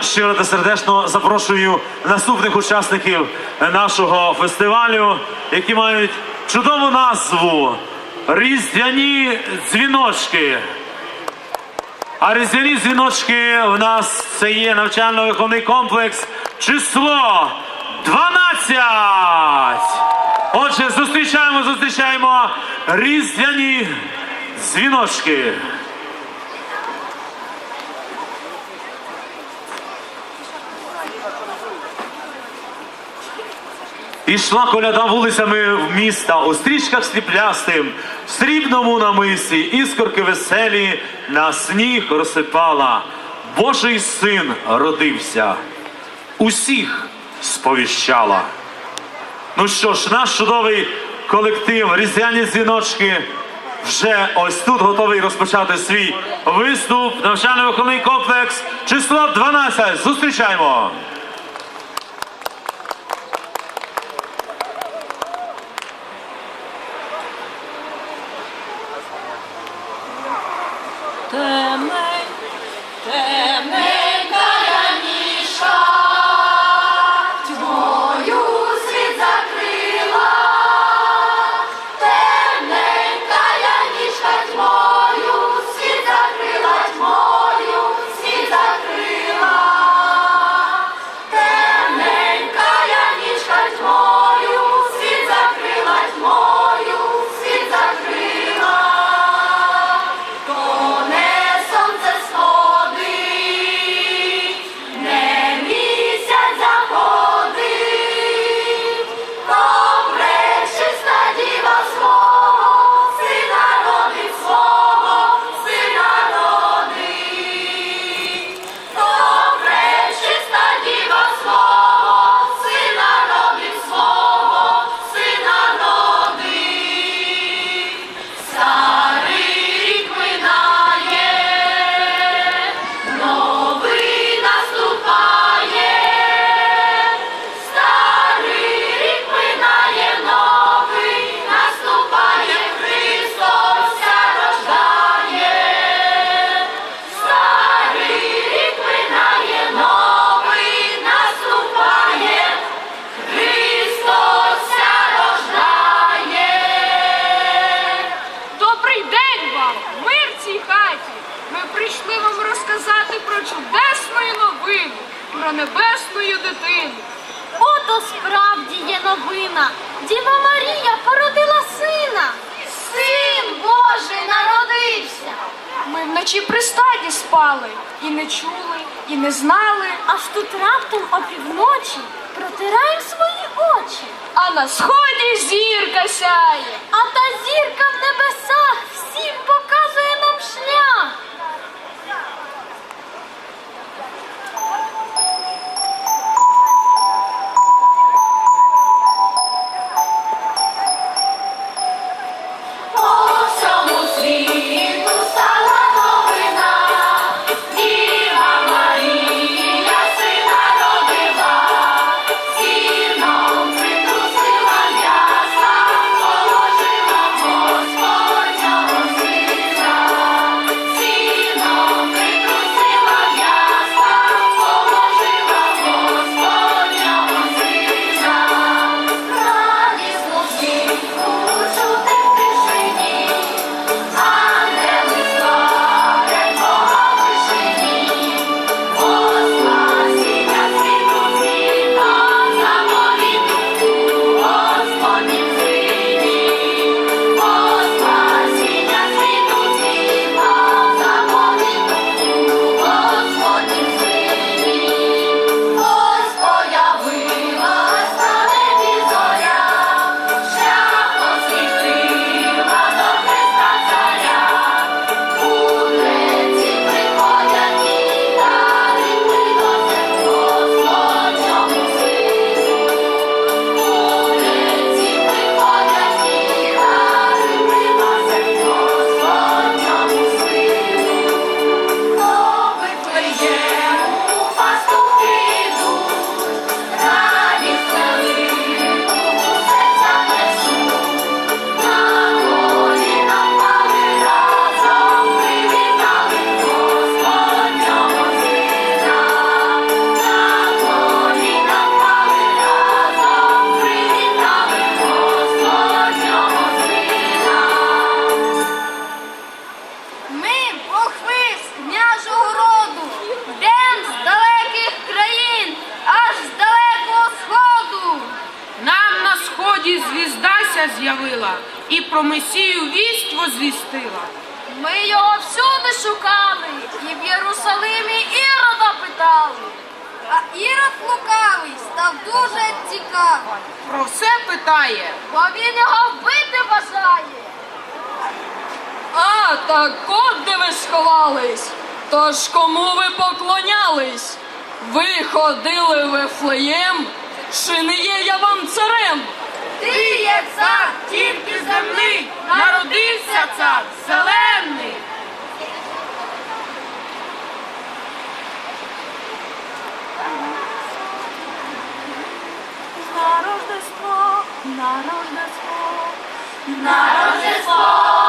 Щиро та сердечно запрошую наступних учасників нашого фестивалю, які мають чудову назву Різдвяні дзвіночки. А різдвяні дзвіночки в нас це є навчально-виховний комплекс число 12. Отже, зустрічаємо, зустрічаємо різдвяні дзвіночки. Ішла коляда вулицями в міста у стрічках сріблястим, в срібному намисі, іскорки веселі на сніг розсипала. Божий син родився, усіх сповіщала. Ну що ж, наш чудовий колектив Різдвяні дзвіночки вже ось тут готовий розпочати свій виступ. Навчально-виховний комплекс число 12. Зустрічаємо! Новина. Діва Марія породила сина. Син Божий народився. Ми вночі при стаді спали, і не чули, і не знали. Аж тут раптом опівночі протираємо свої очі. А на сході зірка сяє. А та зірка в небесах цариця з'явила і про Месію вість возвістила. Ми його всюди шукали, і в Єрусалимі Ірода питали. А Ірод лукавий став дуже цікавий, Про все питає. бо він його вбити бажає. А, так от де ви сховались. Тож кому ви поклонялись? Ви ходили в Ефлеєм? Чи не є я вам царем? Ти є цар, тільки земний, народився цар, зелений. Христос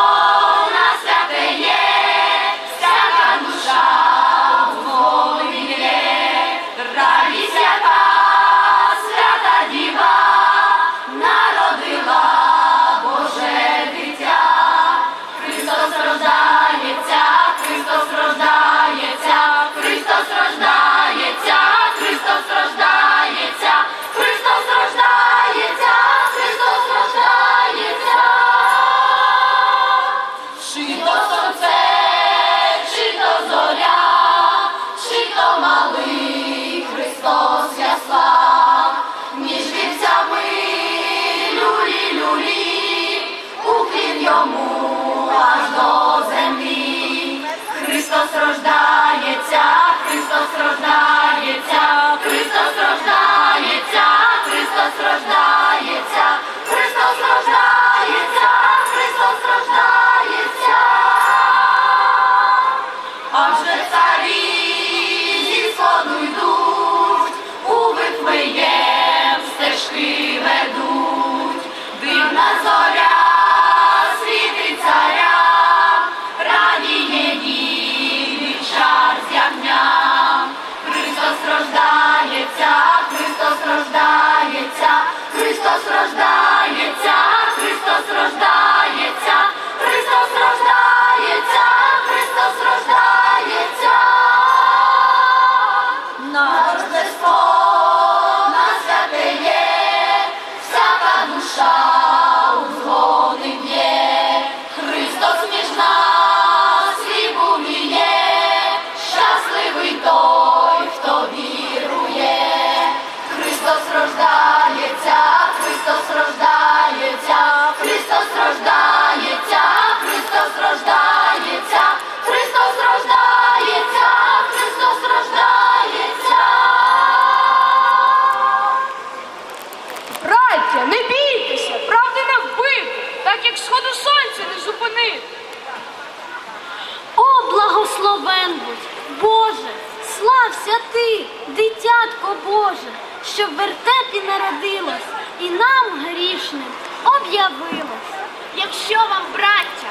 Якщо вам, браття,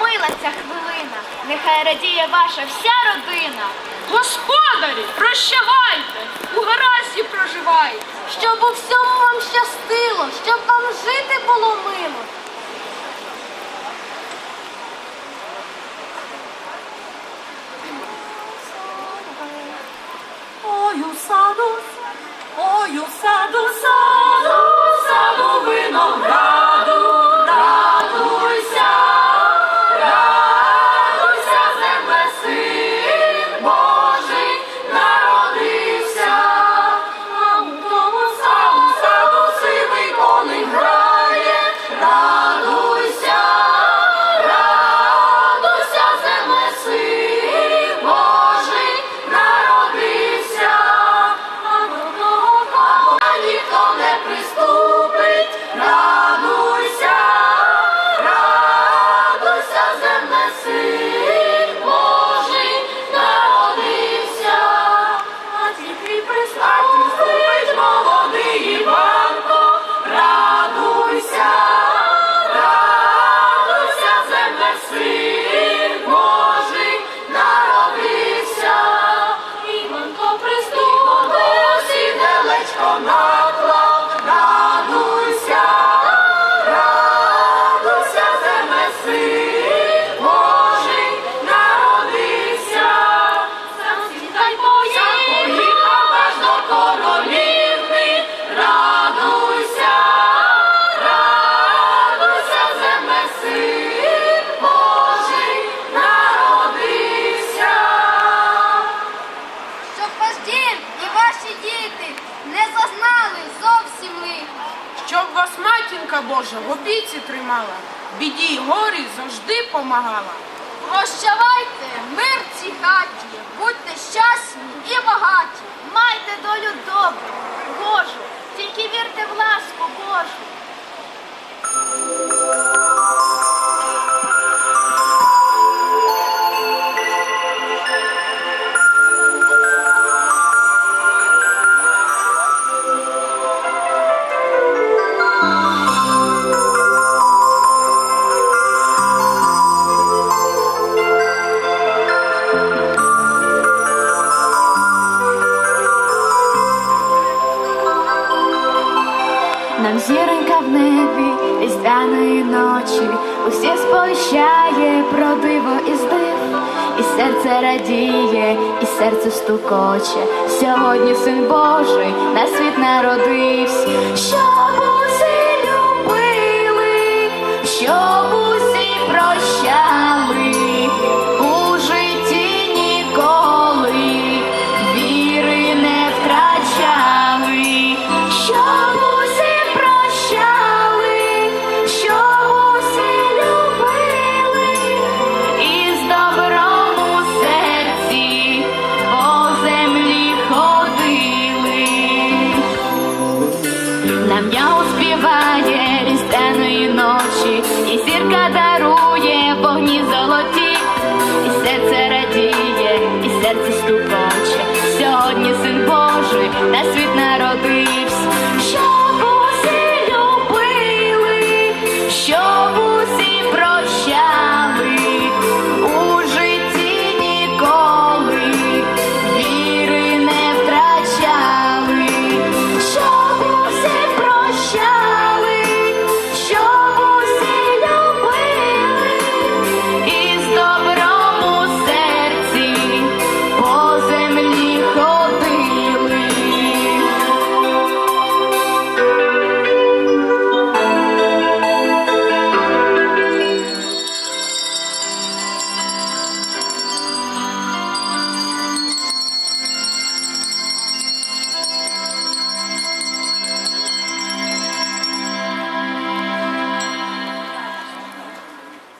мила ця хвилина, нехай радіє ваша вся родина. Господарі, прощавайте, у гаразді проживайте. Щоб у всьому вам щастило, щоб вам жити було мило. Ой, у саду, ой, у саду, саду, мала, біді й горі завжди помагала. Прощавай, серце радіє, і серце стукоче. Сьогодні син Божий на світ народився, щоб усі любили. Щоб Світ народився.